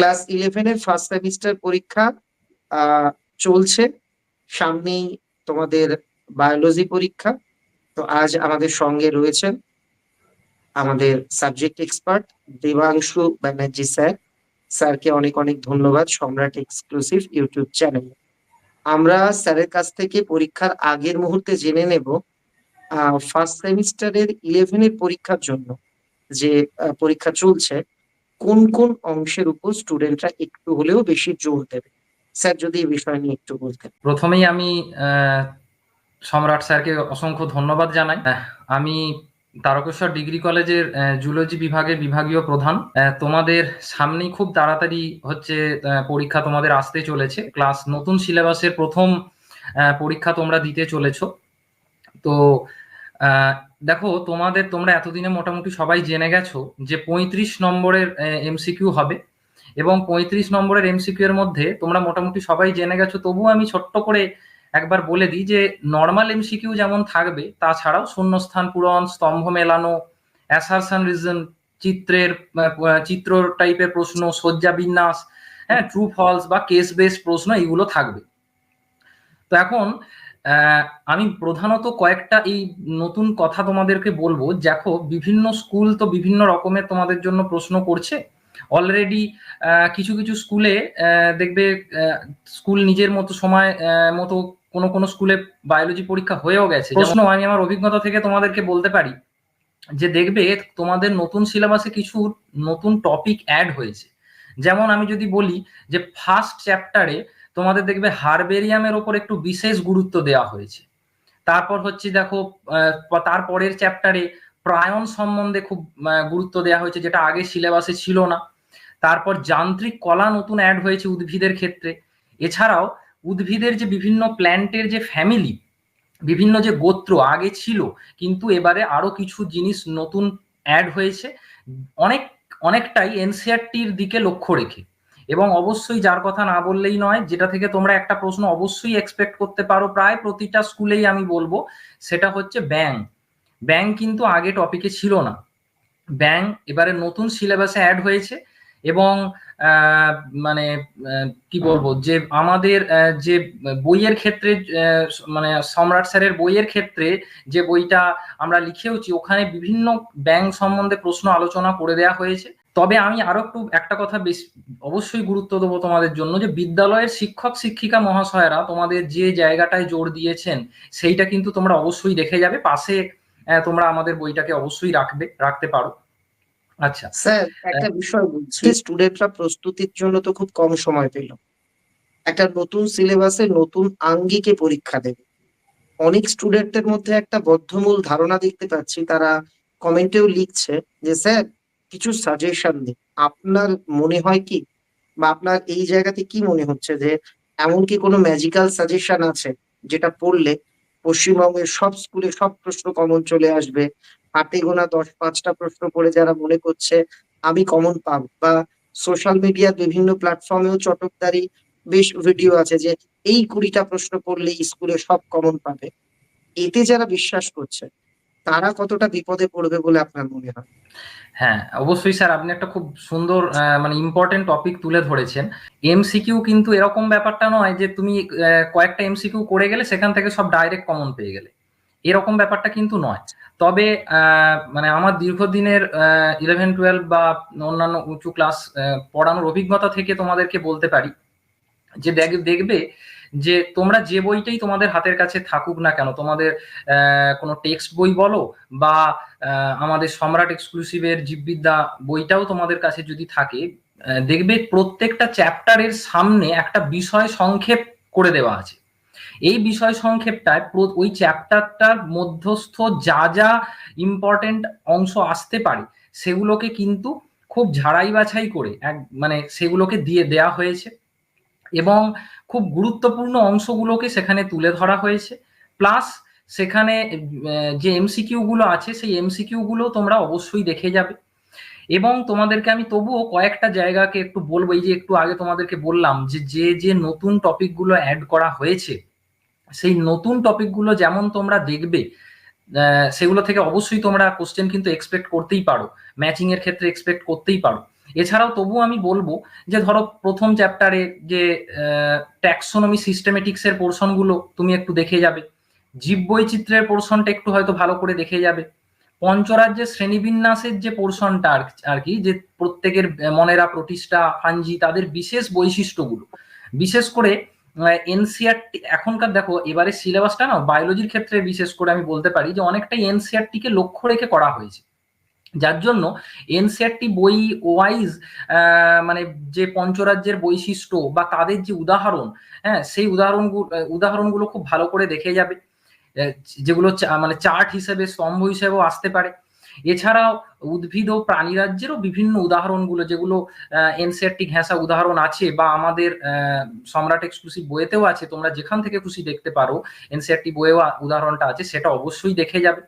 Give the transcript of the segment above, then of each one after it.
Class ইলেভেনের first semester পরীক্ষা চলছে। সামনেই তোমাদের বায়োলজি পরীক্ষা। তো আজ আমাদের সঙ্গে রয়েছেন আমাদের subject expert Debanshu Banerjee sir. স্যারকে অনেক অনেক ধন্যবাদ, সম্রাট এক্সক্লুসিভ ইউটিউব চ্যানেল আমরা স্যারের কাছ থেকে পরীক্ষার আগের মুহূর্তে জেনে নেব ফার্স্ট সেমিস্টারের ইলেভেনের পরীক্ষার জন্য যে পরীক্ষা চলছে। কোন কোন অংশের উপর স্টুডেন্টরা একটু হলেও বেশি জোর দেবে? স্যার, যদি এই বিষয় নিয়ে একটু বলতেন। প্রথমেই আমি সম্রাট স্যারকে অসংখ্য ধন্যবাদ জানাই। আমি তারকেশ্বর ডিগ্রি কলেজের জুলজি বিভাগের বিভাগীয় প্রধান। তোমাদের সামনেই খুব তাড়াতাড়ি হচ্ছে পরীক্ষা তোমাদের আসতে চলেছে। ক্লাস নতুন সিলেবাসের প্রথম পরীক্ষা তোমরা দিতে চলেছো। তো দেখো, তোমাদের, তোমরা এতদিনে মোটামুটি সবাই জেনে গেছো যে পঁয়ত্রিশ নম্বরের এমসিকিউ হবে। এবং পঁয়ত্রিশ নম্বরের এমসিকিউ এর মধ্যে তোমরা মোটামুটি সবাই জেনে গেছো। তবুও আমি ছোট্ট করে একবার বলে দিই যে নর্মাল এমসিকিউ যেমন থাকবে, তাছাড়াও শূন্যস্থান পূরণ, স্তম্ভ মেলানো অ্যাসারশন রিজন চিত্রের চিত্র টাইপের প্রশ্ন, শয্যা বিন্যাস হ্যাঁ ট্রু ফলস বা কেস বেস প্রশ্ন এগুলো থাকবে। তো এখন আমি প্রধানত কয়েকটা এই নতুন কথা তোমাদেরকে বলব। দেখো বিভিন্ন স্কুল তো বিভিন্ন রকমের তোমাদের জন্য প্রশ্ন করছে। অলরেডি কিছু কিছু স্কুলে দেখবে স্কুল নিজের মতো সময় মতো কোনো কোনো স্কুলে বায়োলজি পরীক্ষা হয়েও গেছে। প্রশ্ন আমি আমার অভিজ্ঞতা থেকে তোমাদেরকে বলতে পারি যে দেখবে তোমাদের নতুন সিলেবাসে কিছু নতুন টপিক অ্যাড হয়েছে। যেমন আমি যদি বলি যে ফার্স্ট চ্যাপ্টারে তোমাদের দেখবে হারবেরিয়ামের ওপর একটু বিশেষ গুরুত্ব দেওয়া হয়েছে। তারপর হচ্ছে দেখো তারপরের চ্যাপ্টারে প্রায়ন সম্বন্ধে খুব গুরুত্ব দেওয়া হয়েছে, যেটা আগে সিলেবাসে ছিল না। তারপর যান্ত্রিক কলা নতুন অ্যাড হয়েছে উদ্ভিদের ক্ষেত্রে। এছাড়াও উদ্ভিদের যে বিভিন্ন প্ল্যান্টের যে ফ্যামিলি বিভিন্ন যে গোত্র আগে ছিল, কিন্তু এবারে আরও কিছু জিনিস নতুন অ্যাড হয়েছে। অনেক, অনেকটাই এনসিআরটির দিকে লক্ষ্য রেখে। এবং অবশ্যই যার কথা না বললেই নয়, যেটা থেকে তোমরা একটা প্রশ্ন অবশ্যই এক্সপেক্ট করতে পারো, প্রায় প্রতিটা স্কুলেই আমি বলব, সেটা হচ্ছে ব্যাং। ব্যাং কিন্তু আগে টপিকে ছিল না। ব্যাং এবারে নতুন সিলেবাসে অ্যাড হয়েছে এবং মানে কি বলব, যে আমাদের যে বইয়ের ক্ষেত্রে মানে সম্রাট স্যারের বইয়ের ক্ষেত্রে যে বইটা আমরা লিখেওছি, ওখানে বিভিন্ন ব্যাংক সম্বন্ধে প্রশ্ন আলোচনা করে দেওয়া হয়েছে। তবে আমি আরও একটু একটা কথা বেশ অবশ্যই গুরুত্ব দেবো তোমাদের জন্য যে বিদ্যালয়ের শিক্ষক শিক্ষিকা মহাশয়রা তোমাদের যে জায়গাটায় জোর দিয়েছেন সেইটা কিন্তু তোমরা অবশ্যই দেখে যাবে। পাশে তোমরা আমাদের বইটাকে অবশ্যই রাখবে রাখতে পারো। আচ্ছা। স্যার একটা বিষয় বলছি স্টুডেন্টরা প্রস্তুতির জন্য তো খুব কম সময় পেল। একটা নতুন সিলেবাসে নতুন আঙ্গিকে পরীক্ষা দেবে। অনেক স্টুডেন্টের মধ্যে একটা বদ্ধমূল ধারণা দেখতে পাচ্ছি তারা কমেন্টেও লিখছে যে স্যার কিছু সাজেশন দিন আপনার মনে হয় কি? বা আপনার এই জায়গাতে কি মনে হচ্ছে যে, এমন কি কোনো ম্যাজিক্যাল সাজেশন আছে যেটা পড়লে পশ্চিমবঙ্গের সব স্কুলে সব প্রশ্ন কমন চলে আসবে? হাতে গোনা দশ, পাঁচটা প্রশ্ন পড়ে যারা মনে করছে, আমি কমন পাবো? বা সোশ্যাল মিডিয়ার বিভিন্ন প্ল্যাটফর্মেও চটকদারি বেশ ভিডিও আছে যে, এই কুড়িটা প্রশ্ন পড়লে স্কুলে সব কমন পাবে। এতে যারা বিশ্বাস করছে তারা কতটা বিপদে পড়বে বলে আপনার মনে হয়? হ্যাঁ অবশ্যই স্যার, আপনি একটা খুব সুন্দর মানে ইম্পর্টেন্ট টপিক তুলে ধরেছেন। এমসিকিউ কিন্তু এরকম ব্যাপারটা নয় যে তুমি কয়েকটা এমসিকিউ করে গেলে সেখান থেকে সব ডাইরেক্ট কমন পেয়ে গেলে। এরকম ব্যাপারটা কিন্তু নয়। তবে মানে আমার দীর্ঘদিনের ইলেভেন টুয়েলভ বা অন্যান্য উঁচু ক্লাস পড়ানোর অভিজ্ঞতা থেকে তোমাদেরকে বলতে পারি যে দেখ- দেখবে যে তোমরা যে বইটাই তোমাদের হাতের কাছে থাকুক না কেন, তোমাদের কোনো টেক্সট বই বলো বা আমাদের সম্রাট এক্সক্লুসিভের জীববিদ্যা বইটাও তোমাদের কাছে যদি থাকে দেখবে প্রত্যেকটা চ্যাপ্টারের সামনে একটা বিষয় সংক্ষেপ করে দেওয়া আছে। এই বিষয় সংক্ষেপটায় ওই চ্যাপ্টারটার মধ্যস্থ যা যা ইম্পর্টেন্ট অংশ আসতে পারে, সেগুলোকে কিন্তু খুব ঝাড়াই বাছাই করে, এক মানে সেগুলোকে দিয়ে দেয়া হয়েছে। এবং খুব গুরুত্বপূর্ণ অংশগুলোকে সেখানে তুলে ধরা হয়েছে। প্লাস সেখানে যে এমসিকিউ গুলো আছে, সেই এমসিকিউ গুলো তোমরা অবশ্যই দেখে যাবে। এবং তোমাদেরকে আমি তবুও কয়েকটা জায়গাকে একটু বলব, এই যে একটু আগে তোমাদেরকে বললাম যে যে যে নতুন টপিকগুলো অ্যাড করা হয়েছে, সেই নতুন টপিকগুলো যেমন তোমরা দেখবে সেগুলো থেকে অবশ্যই তোমরা কোশ্চেন কিন্তু এক্সপেক্ট করতেই পারো। ম্যাচিং এর ক্ষেত্রে এক্সপেক্ট করতেই পারো। এছাড়াও তবু আমি বলব যে ধরো প্রথম চ্যাপ্টারে যে ট্যাক্সোনমি সিস্টেমেটিক্স এর পোর্শনগুলো তুমি একটু দেখে যাবে। জীব বৈচিত্র্যের পোর্শনটা একটু হয়তো ভালো করে দেখে যাবে। পঞ্চরাজ্যের শ্রেণীবিন্যাসের যে পোর্শনটা আর কি যে প্রত্যেকের মনেরা, প্রতিষ্ঠা ফাঞ্জি তাদের বিশেষ বৈশিষ্ট্যগুলো। বিশেষ করে এনসিআরটি এখনকার দেখো এবারে সিলেবাসটা না বায়োলজির ক্ষেত্রে বিশেষ করে আমি বলতে পারি যে অনেকটাই এনসিআরটিকে লক্ষ্য রেখে করা হয়েছে। যার জন্য এনসিআরটি বই ওয়াইজ মানে যে পঞ্চরাজ্যের বৈশিষ্ট্য বা তাদের যে উদাহরণ হ্যাঁ সেই উদাহরণগুলো উদাহরণগুলো খুব ভালো করে দেখে যাবে। যেগুলো মানে চার্ট হিসেবে, স্তম্ভ হিসেবেও আসতে পারে। এছাড়াও উদ্ভিদ ও প্রাণী রাজ্যেরও বিভিন্ন উদাহরণগুলো, যেগুলো এনসিআরটি ঘেঁষা উদাহরণ আছে বা আমাদের সম্রাট এক্সক্লুসিভ বইয়েতেও আছে, তোমরা যেখান থেকে খুশি দেখতে পারো এনসিআরটি বইয়েও উদাহরণটা আছে, সেটা অবশ্যই দেখে যাবে।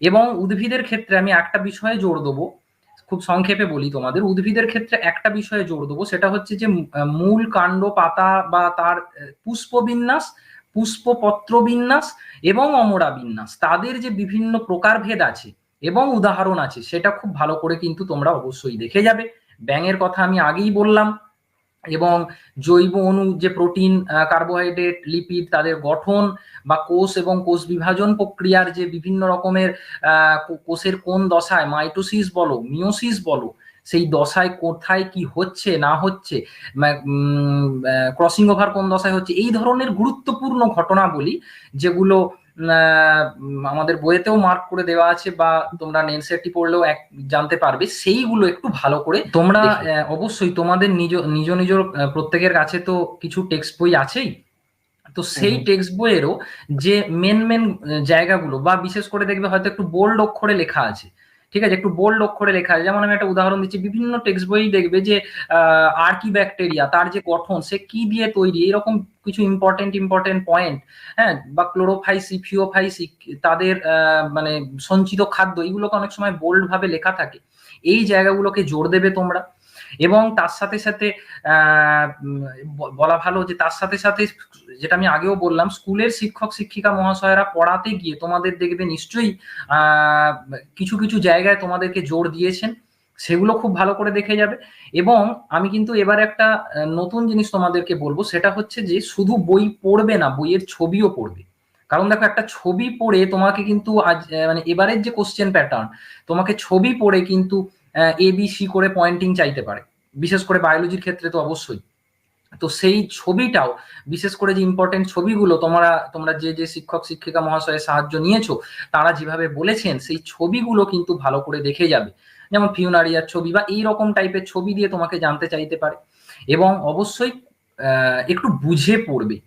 এবং উদ্ভিদের ক্ষেত্রে আমি একটা বিষয়ে জোর দেবো, খুব সংক্ষেপে বলি তোমাদের, উদ্ভিদের ক্ষেত্রে একটা বিষয়ে জোর দেবো, সেটা হচ্ছে যে মূল কাণ্ড পাতা বা তার পুষ্পবিন্যাস পুষ্পপত্র বিন্যাস এবং অমরা বিন্যাস তাদের যে বিভিন্ন প্রকারভেদ আছে এবং উদাহরণ আছে, সেটা খুব ভালো করে কিন্তু তোমরা অবশ্যই দেখে যাবে। ব্যাঙের কথা আমি আগেই বললাম। এবং জৈব অণু যে প্রোটিন কার্বোহাইড্রেট, লিপিড তাদের গঠন বা কোষ এবং কোষ বিভাজন প্রক্রিয়ার যে বিভিন্ন রকমের কোষের কোন দশায় মাইটোসিস বলো মিওসিস বলো, সেই দশায় কোথায় কি হচ্ছে, না হচ্ছে ক্রসিং ওভার কোন দশায় হচ্ছে, এই ধরনের গুরুত্বপূর্ণ ঘটনা বলি যেগুলো আমাদের বইয়েতেও মার্ক করে দেওয়া আছে বা তোমরা নেনসেটটি পড়লেও এক জানতে পারবে। সেইগুলো একটু ভালো করে তোমরা অবশ্যই তোমাদের নিজ নিজ নিজ প্রত্যেকের কাছে তো কিছু টেক্সট বই আছেই। তো সেই টেক্সট বইয়েরও যে মেন মেন জায়গাগুলো বা বিশেষ করে দেখবে হয়তো একটু বোল্ড অক্ষরে লেখা আছে। ঠিক আছে? একটু বোল্ড অক্ষরে লেখা আছে। যেমন আমি একটা উদাহরণ দিচ্ছি, বিভিন্ন টেক্সট বই দেখবে যে আর্কি ব্যাকটেরিয়া তার যে গঠন, সে কি দিয়ে তৈরি? এরকম কিছু ইম্পর্টেন্ট ইম্পর্টেন্ট পয়েন্ট হ্যাঁ? বা ক্লোরোফাইসি ফিওফাইসি তাদের মানে সঞ্চিত খাদ্য, এগুলোকে অনেক সময় বোল্ড ভাবে লেখা থাকে। এই জায়গাগুলোকে জোর দেবে তোমরা। এবং তার সাথে সাথে বলা ভালো যে তার সাথে সাথে যেটা আমি আগেও বললাম, স্কুলের শিক্ষক, শিক্ষিকা মহাশয়রা পড়াতে গিয়ে তোমাদের দেখবে নিশ্চয়ই কিছু কিছু জায়গায় তোমাদেরকে জোর দিয়েছেন, সেগুলো খুব ভালো করে দেখে যাবে। এবং আমি কিন্তু এবার একটা নতুন জিনিস তোমাদেরকে বলব, সেটা হচ্ছে যে শুধু বই পড়বে না, বইয়ের ছবিও পড়বে। কারণ দেখো, একটা ছবি পড়ে তোমাকে কিন্তু আজ মানে এবারের যে কোশ্চেন প্যাটার্ন তোমাকে ছবি পড়ে কিন্তু এ বি সি করে পয়েন্টিং চাইতে পারে। বিশেষ করে বায়োলজির ক্ষেত্রে তো অবশ্যই। তো সেই ছবিটাও বিশেষ করে যে ইম্পর্টেন্ট ছবিগুলো তোমরা তোমরা যে যে শিক্ষক শিক্ষিকা মহাশয়ের সাহায্য নিয়েছো তারা যেভাবে বলেছেন সেই ছবিগুলো কিন্তু ভালো করে দেখে যাবে। যেমন ফিউনারিয়ার ছবি বা এই রকম টাইপের ছবি দিয়ে তোমাকে জানতে চাইতে পারে। এবং অবশ্যই একটু বুঝে পড়বে।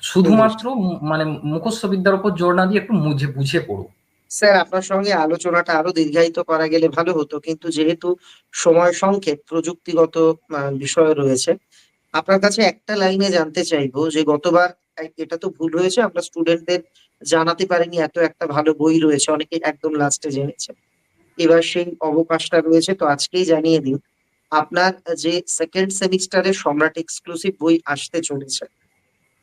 শুধুমাত্র মানে মুখস্থ বিদ্যার উপর জোর না দিয়ে একটু বুঝে বুঝে পড়ো। স্যার, আপনার সঙ্গে আলোচনাটা আরও দীর্ঘায়িত করা গেলে ভালো হতো, কিন্তু যেহেতু সময় সংক্ষেপ, প্রযুক্তিগত বিষয় রয়েছে, আপনার কাছে একটা লাইনে জানতে চাইব যে গতবার এটা তো ভুল হয়েছে, আমরা স্টুডেন্টদের জানাতে পারিনি, এত একটা ভালো বই রয়েছে অনেকে একদম লাস্টে জেনেছে। এবার সেই অবকাশটা রয়েছে, তো আজকেই জানিয়ে দিন, আপনার যে সেকেন্ড সেমিস্টারের সম্রাট এক্সক্লুসিভ বই আসতে চলেছে,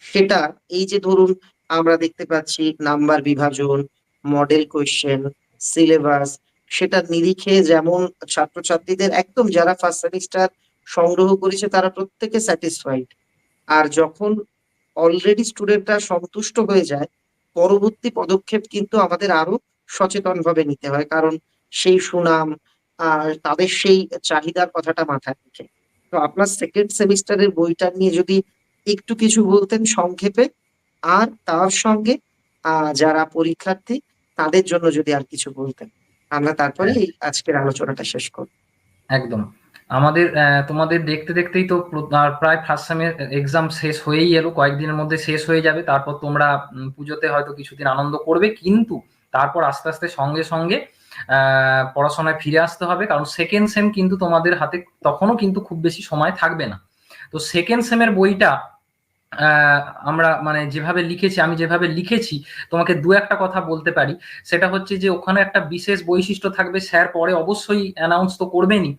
সেটা এই যে ধরুন, আমরা দেখতে পাচ্ছি, নাম্বার বিভাজন মডেল কোয়েশ্চেন সিলেবাস সেটার নিরিখে যেমন ছাত্রছাত্রীদের একদম যারা ফার্স্ট সেমিস্টার সংগ্রহ করেছে, তারা প্রত্যেকে স্যাটিসফাইড আর যখন অলরেডি স্টুডেন্টরা সন্তুষ্ট হয়ে যায়, পরবর্তী পদক্ষেপ কিন্তু আমাদের আরও সচেতন ভাবে নিতে হয়, কারণ সেই সুনাম আর তাদের সেই চাহিদার কথাটা মাথায় রেখে। তো আপনার সেকেন্ড সেমিস্টারের বইটা নিয়ে যদি একটু কিছু বলতেন সংক্ষেপে, আর তার সঙ্গে যারা পরীক্ষার্থী তাদের জন্য যদি আর কিছু বলতেন। আমরা তারপরে আজকের আলোচনাটা শেষ করব। একদম। আমাদের তোমাদের দেখতে দেখতেই তো প্রায় ফার্স্ট সেমের এক্সাম শেষ হয়েই এলো কয়েকদিনের মধ্যে শেষ হয়ে যাবে তারপর তোমরা পুজোতে হয়তো কিছুদিন আনন্দ করবে কিন্তু তারপর আস্তে আস্তে সঙ্গে সঙ্গে পড়াশোনায় ফিরে আসতে হবে কারণ সেকেন্ড সেম কিন্তু তোমাদের হাতে তখনও কিন্তু খুব বেশি সময় থাকবে না। তো সেকেন্ড সেমের বইটা আমরা মানে যেভাবে লিখেছি, আমি যেভাবে লিখেছি, তোমাকে দু একটা কথা বলতে পারি। সেটা হচ্ছে যে, ওখানে একটা বিশেষ বৈশিষ্ট্য থাকবে, স্যার পরে অবশ্যই অ্যানাউন্স তো করবেনই।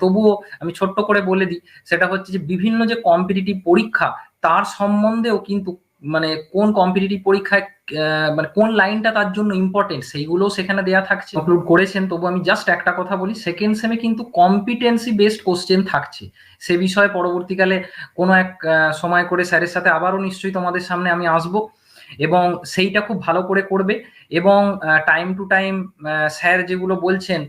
তবুও আমি ছোট্ট করে বলে দিই, সেটা হচ্ছে যে, বিভিন্ন যে কম্পিটিটিভ পরীক্ষা, তার সম্বন্ধেও কিন্তু মানে কোন কম্পিটিটিভ পরীক্ষায় মানে কোন লাইনটা তার জন্য ইম্পর্টেন্ট সেইগুলো সেখানে দেয়া থাকছে। আপলোড করেছেন, তবু আমি জাস্ট একটা কথা বলি সেকেন্ড সেমে কিন্তু কম্পিটেন্সি বেসড কোশ্চেন থাকছে। সে বিষয়ে পরবর্তীকালে কোনো এক সময় করে স্যারের সাথে আবারও নিশ্চয়ই তোমাদের সামনে আমি আসব। এবং সেইটা খুব ভালো করে করবে এবং টাইম টু টাইম স্যার যেগুলো বলছেন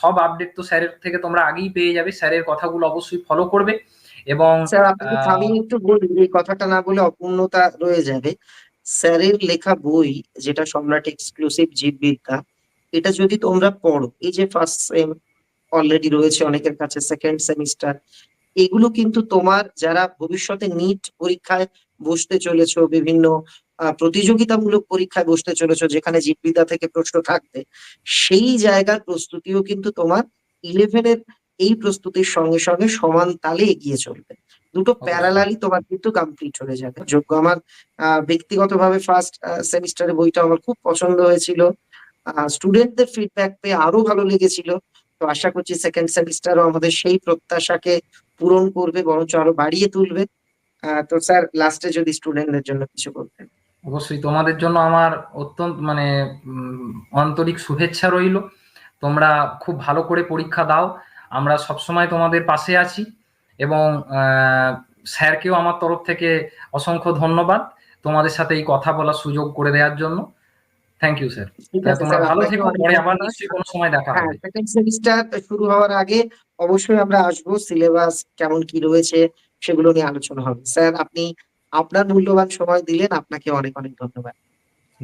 সব আপডেট তো স্যারের থেকে তোমরা আগেই পেয়ে যাবে। স্যারের কথাগুলো অবশ্যই ফলো করবে। এবং স্যার আপনাকে একটু বলি এই কথাটা না বলে অপূর্ণতা রয়ে যাবে। স্যারের লেখা বই যেটা সম্রাট এক্সক্লুসিভ জীববিদ্যা এটা যদি তোমরা পড়ো এই যে ফার্স্ট সেম অলরেডি রয়েছে অনেকের কাছে সেকেন্ড সেমিস্টার এগুলো কিন্তু তোমার যারা ভবিষ্যতে নিট পরীক্ষায় বসতে চলেছো বিভিন্ন প্রতিযোগিতামূলক পরীক্ষায় বসতে চলেছো যেখানে জীববিদ্যা থেকে প্রশ্ন থাকবে সেই জায়গার প্রস্তুতিও কিন্তু তোমার ইলেভেনের এই প্রস্তুতির সঙ্গে সঙ্গে সমান তালে এগিয়ে চলবে। দুটো। প্যারালালি তোমার কিন্তু কমপ্লিট হয়ে যাবে। যোগ্য আমার ব্যক্তিগতভাবে ফার্স্ট সেমিস্টারে বইটা আমার খুব পছন্দ হয়েছিল। স্টুডেন্টদের ফিডব্যাক পেয়ে আরও ভালো লেগেছিল। তো আশা করছি সেকেন্ড সেমিস্টারও আমাদের সেই প্রত্যাশাকে পূরণ করবে বরঞ্চ আরও বাড়িয়ে তুলবে। তো স্যার লাস্টে যদি স্টুডেন্টদের জন্য কিছু বলতেন। অবশ্যই তোমাদের জন্য আমার অত্যন্ত মানে আন্তরিক শুভেচ্ছা রইল। তোমরা খুব ভালো করে পরীক্ষা দাও। আমরা সবসময় তোমাদের পাশে আছি এবং স্যারকেও আমার তরফ থেকে অসংখ্য ধন্যবাদ তোমাদের সাথে এই কথা বলার সুযোগ করে দেওয়ার জন্য। থ্যাংক ইউ স্যার তোমরা ভালো থেকো পরে আবার নিশ্চয়ই কোনো সময় দেখা হ্যাঁ হবে সেকেন্ড সেমিস্টার শুরু হওয়ার আগে অবশ্যই আমরা আসব সিলেবাস কেমন কি রয়েছে সেগুলো নিয়ে আলোচনা হবে। স্যার আপনি আপনার মূল্যবান সময় দিলেন আপনাকে অনেক অনেক ধন্যবাদ।